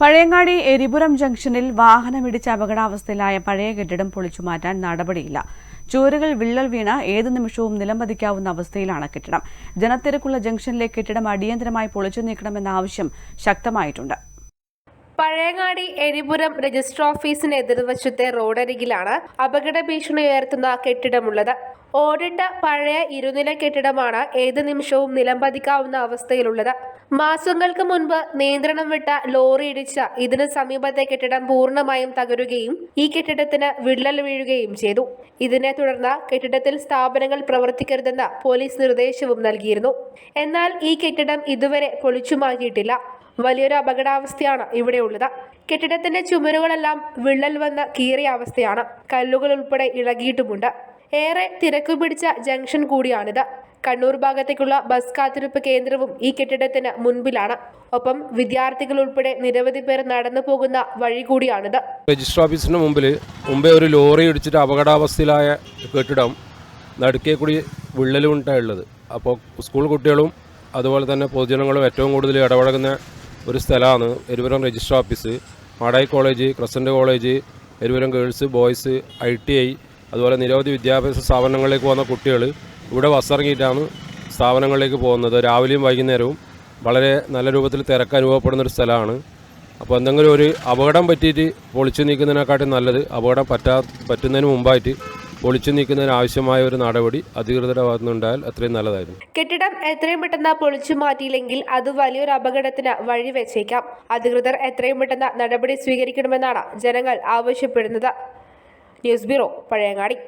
പഴയങ്ങാടി എരിപുരം ജംഗ്ഷനിൽ വാഹനമിടിച്ച അപകടാവസ്ഥയിലായ പഴയ കെട്ടിടം പൊളിച്ചു മാറ്റാൻ നടപടിയില്ല. ചുവരുകൾ വിള്ളൽ വീണ ഏതു നിമിഷവും നിലംപതിക്കാവുന്ന അവസ്ഥയിലാണ് കെട്ടിടം. ജനത്തിരക്കുള്ള ജംഗ്ഷനിലെ കെട്ടിടം അടിയന്തരമായി പൊളിച്ചു നീക്കണമെന്ന ആവശ്യം ശക്തമായിട്ടുണ്ട്. പഴയങ്ങാടി എരിപുരം രജിസ്റ്റർ ഓഫീസിന് എതിർവശത്തെ റോഡരികിലാണ് അപകട ഭീഷണി ഉയർത്തുന്ന കെട്ടിടമുള്ളത്. ഓടിട്ട പഴയ ഇരുനില കെട്ടിടമാണ് ഏത് നിമിഷവും നിലംപതിക്കാവുന്ന അവസ്ഥയിലുള്ളത്. മാസങ്ങൾക്ക് മുൻപ് നിയന്ത്രണം വിട്ട ലോറി ഇടിച്ച ഇതിന് സമീപത്തെ കെട്ടിടം പൂർണമായും തകരുകയും ഈ കെട്ടിടത്തിന് വിള്ളൽ വീഴുകയും ചെയ്തു. ഇതിനെ തുടർന്ന് കെട്ടിടത്തിൽ സ്ഥാപനങ്ങൾ പ്രവർത്തിക്കരുതെന്ന പോലീസ് നിർദ്ദേശവും നൽകിയിരുന്നു. എന്നാൽ ഈ കെട്ടിടം ഇതുവരെ പൊളിച്ചു മാറ്റിയിട്ടില്ല വലിയൊരു അപകടാവസ്ഥയാണ് ഇവിടെയുള്ളത്. കെട്ടിടത്തിന്റെ ചുമരുകളെല്ലാം വിള്ളൽ വന്ന കീറിയ അവസ്ഥയാണ് കല്ലുകൾ ഉൾപ്പെടെ ഇളകിയിട്ടുമുണ്ട്. ഏറെ തിരക്ക് പിടിച്ച ജംഗ്ഷൻ കൂടിയാണിത്. കണ്ണൂർ ഭാഗത്തേക്കുള്ള ബസ് കാത്തിരിപ്പ് കേന്ദ്രവും ഈ കെട്ടിടത്തിന് മുൻപിലാണ്. ഒപ്പം വിദ്യാർത്ഥികൾ ഉൾപ്പെടെ നിരവധി പേർ നടന്നു പോകുന്ന വഴി കൂടിയാണിത്. രജിസ്റ്റർ ഓഫീസിന് മുമ്പിൽ മുമ്പേ ഒരു ലോറി ഇടിച്ചിട്ട് അപകടാവസ്ഥയിലായ കെട്ടിടം നടുക്കേ കൂടി വിള്ളലും ഉണ്ടായുള്ളത് അപ്പോൾ സ്കൂൾ കുട്ടികളും അതുപോലെ തന്നെ പൊതുജനങ്ങളും ഏറ്റവും കൂടുതൽ ഇടപഴകുന്ന ഒരു സ്ഥലമാണ്. Eruvaram register office. Madayi college crescent college Eruvaram girls boys I T I അതുപോലെ നിരവധി വിദ്യാഭ്യാസ സ്ഥാപനങ്ങളിലേക്ക് പോകുന്ന കുട്ടികൾ ഇവിടെ ബസ്സിറങ്ങിയിട്ടാണ് സ്ഥാപനങ്ങളിലേക്ക് പോകുന്നത്. രാവിലെയും വൈകുന്നേരവും വളരെ നല്ല രൂപത്തിൽ തിരക്ക് അനുഭവപ്പെടുന്ന ഒരു സ്ഥലമാണ്. അപ്പോൾ എന്തെങ്കിലും ഒരു അപകടം പറ്റിയിട്ട് പൊളിച്ചു നീക്കുന്നതിനെക്കാട്ടും നല്ലത് അപകടം പറ്റാ പറ്റുന്നതിന് മുമ്പായിട്ട് പൊളിച്ചു നീക്കുന്നതിന് ആവശ്യമായ ഒരു നടപടി അധികൃതരുടെ ഭാഗത്തുനിന്നുണ്ടായാൽ അത്രയും നല്ലതായിരുന്നു. കെട്ടിടം എത്രയും പെട്ടെന്ന് പൊളിച്ചു മാറ്റിയില്ലെങ്കിൽ അത് വലിയൊരു അപകടത്തിന് വഴിവെച്ചേക്കാം അധികൃതർ എത്രയും പെട്ടെന്ന് നടപടി സ്വീകരിക്കണമെന്നാണ് ജനങ്ങൾ ആവശ്യപ്പെടുന്നത്. News bureau Pazhayangadi.